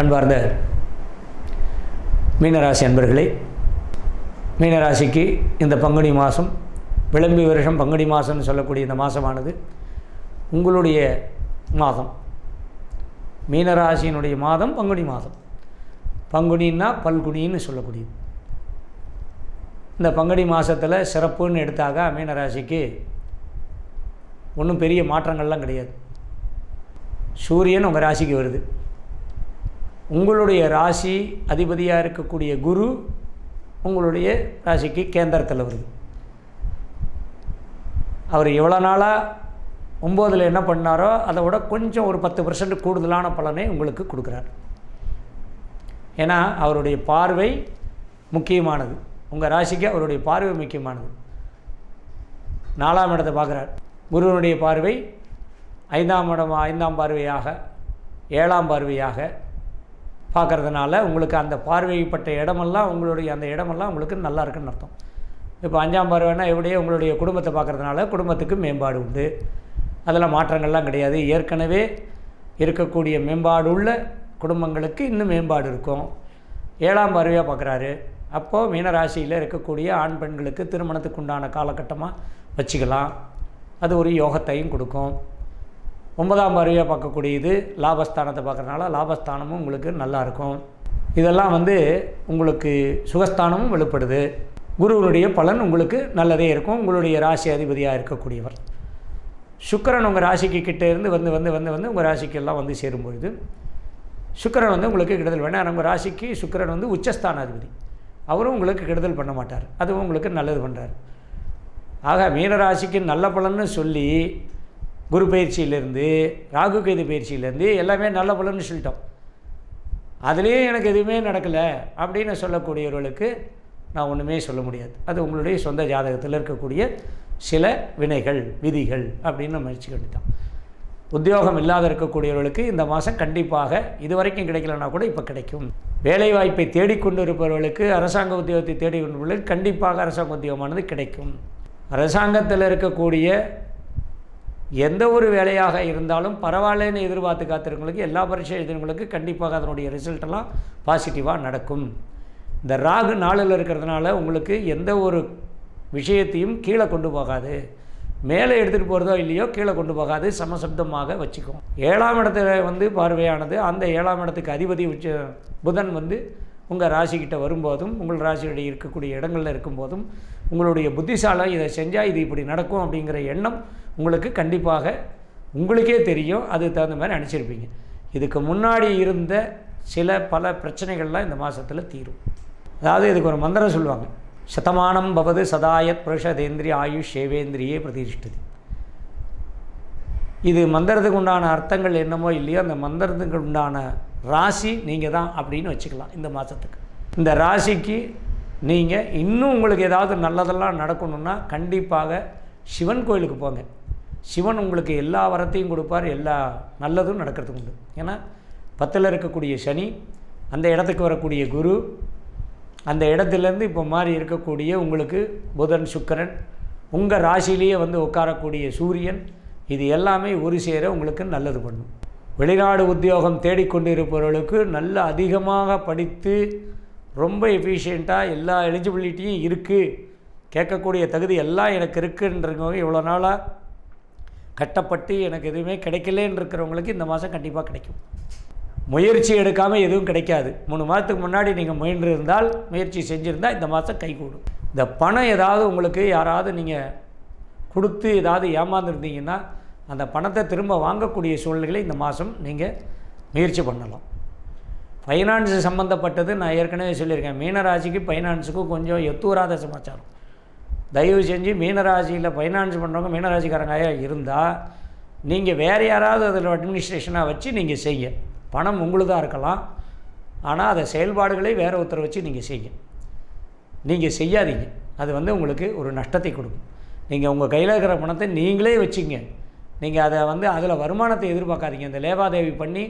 அன்பார்ந்த மீனராசி அன்பர்களே மீனராசிக்கு இந்த பங்குனி மாதம் விளம்பி வருஷம் பங்குனி மாதம்னு சொல்லக்கூடிய இந்த மாதமானது உங்களுடைய மாதம். மீனராசியினுடைய மாதம் பங்குனி மாதம். பங்குனின்னா பல்குனின்னு சொல்லக்கூடியது. இந்த பங்குனி மாதத்தில் சிறப்புன்னு எடுத்தாக்கா மீனராசிக்கு ஒன்றும் பெரிய மாற்றங்கள்லாம் கிடையாது. சூரியன் உங்கள் ராசிக்கு வருது. உங்களுடைய ராசி அதிபதியாக இருக்கக்கூடிய குரு உங்களுடைய ராசிக்கு கேந்திரத்தில் வருது. அவர் எவ்வளோ நாளாக ஒம்போதில் என்ன பண்ணாரோ அதை விட கொஞ்சம் ஒரு பத்து பர்சன்ட் கூடுதலான பலனை உங்களுக்கு கொடுக்குறார். ஏன்னா அவருடைய பார்வை முக்கியமானது. உங்கள் ராசிக்கு அவருடைய பார்வை முக்கியமானது. நாலாம் இடத்தை பார்க்குறார். குருவனுடைய பார்வை ஐந்தாம் இடம் ஐந்தாம் பார்வையாக ஏழாம் பார்வையாக பார்க்குறதுனால உங்களுக்கு அந்த பார்வைப்பட்ட இடமெல்லாம் உங்களுடைய அந்த இடமெல்லாம் உங்களுக்கு நல்லா இருக்குன்னு அர்த்தம். இப்போ அஞ்சாம் பார்வைனா எப்படியே உங்களுடைய குடும்பத்தை பார்க்குறதுனால குடும்பத்துக்கு மேம்பாடு உண்டு. அதில் மாற்றங்கள்லாம் கிடையாது. ஏற்கனவே இருக்கக்கூடிய மேம்பாடு உள்ள குடும்பங்களுக்கு இன்னும் மேம்பாடு இருக்கும். ஏழாம் பார்வையாக பார்க்குறாரு. அப்போது மீனராசியில் இருக்கக்கூடிய ஆண் பெண்களுக்கு திருமணத்துக்கு உண்டான காலகட்டமாக வச்சுக்கலாம். அது ஒரு யோகத்தையும் கொடுக்கும். ஒன்பதாம் பார்வையாக பார்க்கக்கூடியது லாபஸ்தானத்தை பார்க்குறதுனால லாபஸ்தானமும் உங்களுக்கு நல்லாயிருக்கும். இதெல்லாம் வந்து உங்களுக்கு சுகஸ்தானமும் வெளிப்படுது. குருவனுடைய பலன் உங்களுக்கு நல்லதே இருக்கும். உங்களுடைய ராசி அதிபதியாக இருக்கக்கூடியவர். சுக்கிரன் உங்கள் ராசிக்கு கிட்டே இருந்து வந்து வந்து வந்து வந்து உங்கள் ராசிக்கு எல்லாம் வந்து சேரும் பொழுது சுக்கரன் வந்து உங்களுக்கு கெடுதல் வேணாம். உங்கள் ராசிக்கு சுக்கரன் வந்து உச்சஸ்தான அதிபதி அவரும் உங்களுக்கு கெடுதல் பண்ண மாட்டார். அதுவும் உங்களுக்கு நல்லது பண்ணுறார் ஆக மீனராசிக்கு நல்ல பலன்னு சொல்லி குரு பயிற்சியிலேருந்து ராகு கேது பயிற்சியிலேருந்து எல்லாமே நல்ல பலன்னு சொல்லிட்டோம். அதுலேயும் எனக்கு எதுவுமே நடக்கலை அப்படின்னு சொல்லக்கூடியவர்களுக்கு நான் ஒன்றுமே சொல்ல முடியாது. அது உங்களுடைய சொந்த ஜாதகத்தில் இருக்கக்கூடிய சில வினைகள் விதிகள் அப்படின்னு நம்ம வச்சுக்கிட்டோம் உத்தியோகம் இல்லாத இருக்கக்கூடியவர்களுக்கு இந்த மாதம் கண்டிப்பாக இது வரைக்கும் கிடைக்கலனா கூட இப்போ கிடைக்கும். வேலைவாய்ப்பை தேடிக்கொண்டு இருப்பவர்களுக்கு அரசாங்க உத்தியோகத்தை தேடி கண்டிப்பாக அரசாங்க உத்தியோகமானது கிடைக்கும். அரசாங்கத்தில் இருக்கக்கூடிய எந்த ஒரு வேலையாக இருந்தாலும் பரவாயில்லன்னு எதிர்பார்த்து காத்திருக்கவங்களுக்கு எல்லா பரீட்சை எழுதினவங்களுக்கு கண்டிப்பாக அதனுடைய ரிசல்ட்டெல்லாம் பாசிட்டிவாக நடக்கும். இந்த ராகு நாளில் இருக்கிறதுனால உங்களுக்கு எந்த ஒரு விஷயத்தையும் கீழே கொண்டு போகாது. மேலே எடுத்துகிட்டு போகிறதோ இல்லையோ கீழே கொண்டு போகாது. சமசப்தமாக வச்சுக்கும் ஏழாம் இடத்துல வந்து பார்வையானது அந்த ஏழாம் இடத்துக்கு அதிபதி உச்ச புதன் வந்து உங்கள் ராசிக்கிட்ட வரும்போதும் உங்கள் ராசியுடைய இருக்கக்கூடிய இடங்களில் இருக்கும்போதும் உங்களுடைய புத்திசாலம் இதை செஞ்சால் இது இப்படி நடக்கும் அப்படிங்கிற எண்ணம் உங்களுக்கு கண்டிப்பாக உங்களுக்கே தெரியும் அதுக்கு தகுந்த மாதிரி நினச்சிருப்பீங்க இதுக்கு முன்னாடி இருந்த சில பல பிரச்சனைகள்லாம் இந்த மாதத்தில் தீரும். அதாவது இதுக்கு ஒரு மந்திரம் சொல்லுவாங்க. சதமானம் பவது சதாயத் புருஷதேந்திரி ஆயுஷ் சேவேந்திரியே பிரதிஷ்டது. இது மந்திரத்துக்கு உண்டான அர்த்தங்கள் என்னமோ இல்லையோ அந்த மந்திரத்துக்கு உண்டான ராசி நீங்கள் தான் அப்படின்னு வச்சுக்கலாம் இந்த மாதத்துக்கு இந்த ராசிக்கு நீங்கள் இன்னும் உங்களுக்கு ஏதாவது நல்லதெல்லாம் நடக்கணும்னா கண்டிப்பாக சிவன் கோயிலுக்கு போங்க. சிவன் உங்களுக்கு எல்லா வரத்தையும் கொடுப்பார் எல்லா நல்லதும் நடக்கிறதுக்கு உண்டு. ஏன்னா பத்தில் இருக்கக்கூடிய சனி அந்த இடத்துக்கு வரக்கூடிய குரு அந்த இடத்துலேருந்து இப்போ மாறி இருக்கக்கூடிய உங்களுக்கு புதன் சுக்கரன் உங்கள் ராசியிலேயே வந்து உட்காரக்கூடிய சூரியன் இது எல்லாமே ஒரு சேர உங்களுக்கு நல்லது பண்ணும். வெளிநாடு உத்தியோகம் தேடிக்கொண்டு இருப்பவர்களுக்கு நல்ல அதிகமாக படித்து ரொம்ப எஃபிஷியண்ட்டாக எல்லா எலிஜிபிலிட்டியும் இருக்குது கேட்கக்கூடிய தகுதி எல்லாம் எனக்கு இருக்குன்றவங்க இவ்வளோ நாளாக கட்டப்பட்டு எனக்கு எதுவுமே கிடைக்கலன்னு இருக்கிறவங்களுக்கு இந்த மாதம் கண்டிப்பாக கிடைக்கும். முயற்சி எடுக்காமல் எதுவும் கிடைக்காது. மூணு மாதத்துக்கு முன்னாடி நீங்கள் முயன்று இருந்தால் முயற்சி செஞ்சுருந்தால் இந்த மாதம் கைகூடும். இந்த பணம் ஏதாவது உங்களுக்கு யாராவது நீங்கள் கொடுத்து ஏதாவது ஏமாந்துருந்தீங்கன்னா அந்த பணத்தை திரும்ப வாங்கக்கூடிய சூழ்நிலைகளை இந்த மாதம் நீங்கள் முயற்சி பண்ணலாம். ஃபைனான்ஸு சம்மந்தப்பட்டது நான் ஏற்கனவே சொல்லியிருக்கேன். மீனராசிக்கு ஃபைனான்ஸுக்கும் கொஞ்சம் எத்தூராத சமாச்சாரம். தயவு செஞ்சு மீனராசியில் ஃபைனான்ஸ் பண்ணுறவங்க மீனராசிக்காரங்க இருந்தால் நீங்கள் வேறு யாராவது அதில் அட்மினிஸ்ட்ரேஷனாக வச்சு நீங்கள் செய்ய பணம் உங்களுதாக இருக்கலாம். ஆனால் அதை செயல்பாடுகளை வேறு ஒருத்தரை வச்சு நீங்கள் செய்ய நீங்கள் செய்யாதீங்க. அது வந்து உங்களுக்கு ஒரு நஷ்டத்தை கொடுக்கும். நீங்கள் உங்கள் கையில் இருக்கிற பணத்தை நீங்களே வச்சுங்க. நீங்கள் அதை வந்து அதில் வருமானத்தை எதிர்பார்க்காதீங்க. இந்த லேவாதேவி பண்ணி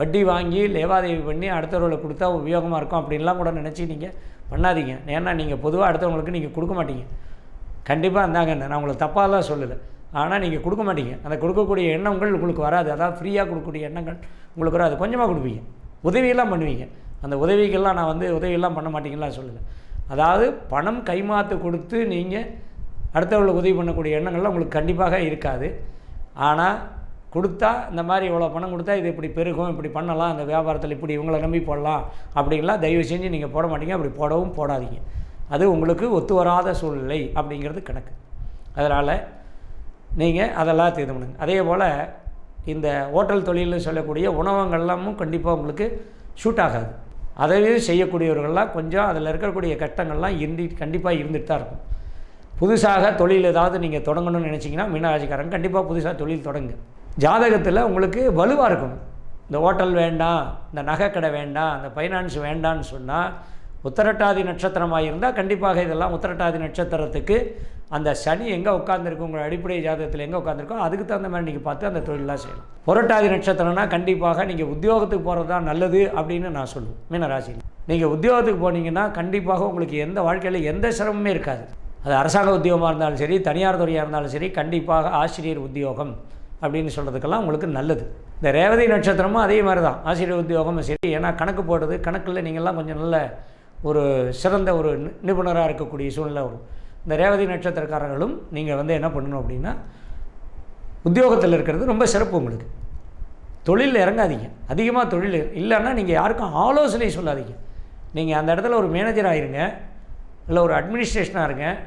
வட்டி வாங்கி லேவாதேவி பண்ணி அடுத்தவர்களை கொடுத்தா உபயோகமாக இருக்கும் அப்படின்லாம் கூட நினச்சி நீங்கள் பண்ணாதீங்க. ஏன்னா நீங்கள் பொதுவாக அடுத்தவங்களுக்கு நீங்கள் கொடுக்க மாட்டீங்க. கண்டிப்பாக இருந்தாங்க நான் உங்களை தப்பாலாம் சொல்லலை. ஆனால் நீங்கள் கொடுக்க மாட்டீங்க. அந்த கொடுக்கக்கூடிய எண்ணங்கள் உங்களுக்கு வராது. அதாவது ஃப்ரீயாக கொடுக்கக்கூடிய எண்ணங்கள் உங்களுக்கு வராது. கொஞ்சமாக கொடுப்பீங்க. உதவியெல்லாம் பண்ணுவீங்க. அந்த உதவிகள்லாம் நான் வந்து உதவியெல்லாம் பண்ண மாட்டீங்கலாம் சொல்லலை. அதாவது பணம் கைமாற்று கொடுத்து நீங்கள் அடுத்தவர்களுக்கு உதவி பண்ணக்கூடிய எண்ணங்கள்லாம் உங்களுக்கு கண்டிப்பாக இருக்காது. ஆனால் கொடுத்தா இந்த மாதிரி இவ்வளோ பணம் கொடுத்தா இது இப்படி பெருகும் இப்படி பண்ணலாம். அந்த வியாபாரத்தில் இப்படி இவங்களை நம்பி போடலாம். அப்படிங்கலாம் தயவு செஞ்சு நீங்கள் போட மாட்டீங்க. அப்படி போடவும் போடாதீங்க. அது உங்களுக்கு ஒத்து வராத சூழ்நிலை அப்படிங்கிறது கணக்கு. அதனால் நீங்கள் அதெல்லாம் இது பண்ணுங்க. அதே போல் இந்த ஹோட்டல் தொழிலில் சொல்லக்கூடிய உணவகங்கள்லாமும் கண்டிப்பாக உங்களுக்கு ஷூட் ஆகாது. அதையும் செய்யக்கூடியவர்கள்லாம் கொஞ்சம் அதில் இருக்கக்கூடிய கட்டங்கள்லாம் இருந்து கண்டிப்பாக இருந்துட்டு தான் இருக்கும். புதுசாக தொழில் ஏதாவது நீங்கள் தொடங்கணும்னு நினச்சிங்கன்னா மீனராசிக்காரங்க கண்டிப்பாக புதுசாக தொழில் தொடங்கு. ஜாதகத்தில் உங்களுக்கு வலுவாக இருக்கணும் இந்த ஹோட்டல் வேண்டாம் இந்த நகைக்கடை வேண்டாம் இந்த ஃபைனான்ஸ் வேண்டான்னு சொன்னால் உத்தரட்டாதி நட்சத்திரமாக இருந்தால் கண்டிப்பாக இதெல்லாம் உத்தரட்டாதி நட்சத்திரத்துக்கு அந்த சனி எங்கே உட்காந்துருக்கு உங்கள் அடிப்படை ஜாதகத்தில் எங்கே உட்காந்துருக்கோ அதுக்கு தகுந்த மாதிரி நீங்கள் பார்த்து அந்த தொழிலெலாம் செய்யலாம். புரட்டாதி நட்சத்திரம்னா கண்டிப்பாக நீங்கள் உத்தியோகத்துக்கு போகிறது தான் நல்லது அப்படின்னு நான் சொல்லுவேன். மீனராசியில் நீங்கள் உத்தியோகத்துக்கு போனீங்கன்னா கண்டிப்பாக உங்களுக்கு எந்த வாழ்க்கையில் எந்த சிரமமே இருக்காது. அது அரசாங்க உத்தியோகமாக இருந்தாலும் சரி தனியார் துறையாக இருந்தாலும் சரி கண்டிப்பாக ஆசிரியர் உத்தியோகம் அப்படின்னு சொல்கிறதுக்கெல்லாம் உங்களுக்கு நல்லது. இந்த ரேவதி நட்சத்திரமும் அதே மாதிரி தான் ஆசிரியர் உத்தியோகமும் சரி ஏன்னா கணக்கு போடுறது கணக்கில் நீங்கள்லாம் கொஞ்சம் நல்ல ஒரு சிறந்த ஒரு நி- நிபுணராக இருக்கக்கூடிய சூழ்நிலை வரும். இந்த ரேவதி நட்சத்திரக்காரர்களும் நீங்கள் வந்து என்ன பண்ணணும் அப்படின்னா உத்தியோகத்தில் இருக்கிறது ரொம்ப சிறப்பு உங்களுக்கு. தொழிலில் இறங்காதீங்க. அதிகமாக தொழில் இல்லைன்னா நீங்கள் யாருக்கும் ஆலோசனை சொல்லாதீங்க. நீங்கள் அந்த இடத்துல ஒரு மேனேஜர் ஆகிருங்க இல்லை ஒரு அட்மினிஸ்ட்ரேஷனாக இருங்க.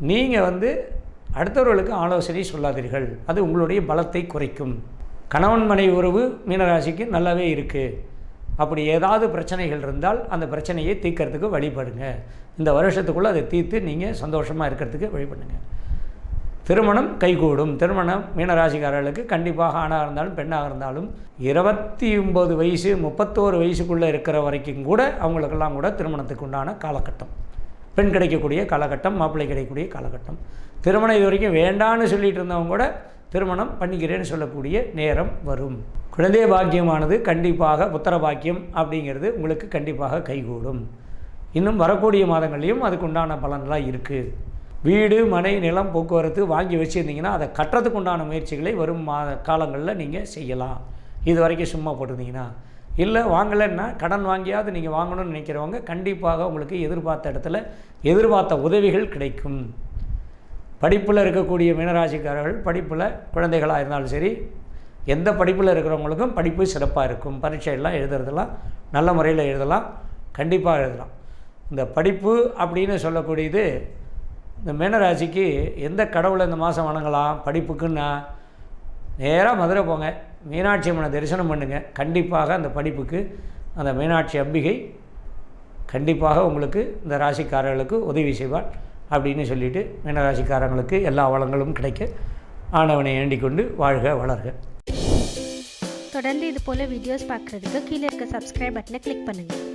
நீங்கள் வந்து அடுத்தவர்களுக்கு ஆலோசனை சொல்லாதீர்கள். அது உங்களுடைய பலத்தை குறைக்கும். கணவன் மனைவி உறவு மீனராசிக்கு நல்லாவே இருக்குது அப்படி ஏதாவது பிரச்சனைகள் இருந்தால் அந்த பிரச்சனையை தீர்க்கறதுக்கு வழிபடுங்க. இந்த வருஷத்துக்குள்ளே அதை தீர்த்து நீங்கள் சந்தோஷமாக இருக்கிறதுக்கு வழிபடுங்க. திருமணம் கைகூடும். திருமணம் மீனராசிக்காரர்களுக்கு கண்டிப்பாக ஆணாக இருந்தாலும் பெண்ணாக இருந்தாலும் இருபத்தி ஒம்பது வயசு முப்பத்தோரு வயசுக்குள்ளே இருக்கிற வரைக்கும் கூட அவங்களுக்கெல்லாம் கூட திருமணத்துக்கு உண்டான காலகட்டம். பெண் கிடைக்கக்கூடிய காலகட்டம் மாப்பிள்ளை கிடைக்கக்கூடிய காலகட்டம். திருமணம் இது வரைக்கும் வேண்டான்னு சொல்லிட்டு இருந்தவங்க கூட திருமணம் பண்ணிக்கிறேன்னு சொல்லக்கூடிய நேரம் வரும். குழந்தை பாக்கியமானது கண்டிப்பாக புத்திர பாக்கியம் அப்படிங்கிறது உங்களுக்கு கண்டிப்பாக கைகூடும். இன்னும் வரக்கூடிய மாதங்கள்லேயும் அதுக்கு உண்டான பலன்லாம் இருக்குது வீடு மனை நிலம் போக்குவரத்து வாங்கி வச்சுருந்தீங்கன்னா அதை கட்டுறதுக்கு உண்டான முயற்சிகளை வரும் மா காலங்களில் நீங்கள் செய்யலாம். இது வரைக்கும் சும்மா போட்டிருந்தீங்கன்னா. இல்லை வாங்கலைன்னா கடன் வாங்கியாவது நீங்கள் வாங்கணும்னு நினைக்கிறவங்க கண்டிப்பாக உங்களுக்கு எதிர்பார்த்த இடத்துல எதிர்பார்த்த உதவிகள் கிடைக்கும். படிப்பில் இருக்கக்கூடிய மீனராசிக்காரர்கள் படிப்பில் குழந்தைகளாக இருந்தாலும் சரி எந்த படிப்பில் இருக்கிறவங்களுக்கும் படிப்பு சிறப்பாக இருக்கும். பரீட்சையெல்லாம் எழுதுறதெல்லாம் நல்ல முறையில் எழுதலாம் கண்டிப்பாக எழுதலாம். இந்த படிப்பு அப்படின்னு சொல்லக்கூடியது இந்த மீனராசிக்கு எந்த கடவுளை இந்த மாதம் வணங்கலாம் படிப்புக்குன்னா நேராக மதுரை போங்க. மீனாட்சி அம்மனை தரிசனம் பண்ணுங்கள் கண்டிப்பாக அந்த படிப்புக்கு அந்த மீனாட்சி அம்பிகை கண்டிப்பாக உங்களுக்கு இந்த ராசிக்காரர்களுக்கு உதவி செய்வார் அப்படின்னு சொல்லிட்டு மீனராசிக்காரங்களுக்கு எல்லா வளங்களும் கிடைக்க ஆனவனை ஏண்டிக்கொண்டு வாழ்க வளர்க. தொடர்ந்து இது போல் வீடியோஸ் பார்க்குறதுக்கு கீழே இருக்க சப்ஸ்கிரைப் பட்டனை கிளிக் பண்ணுங்கள்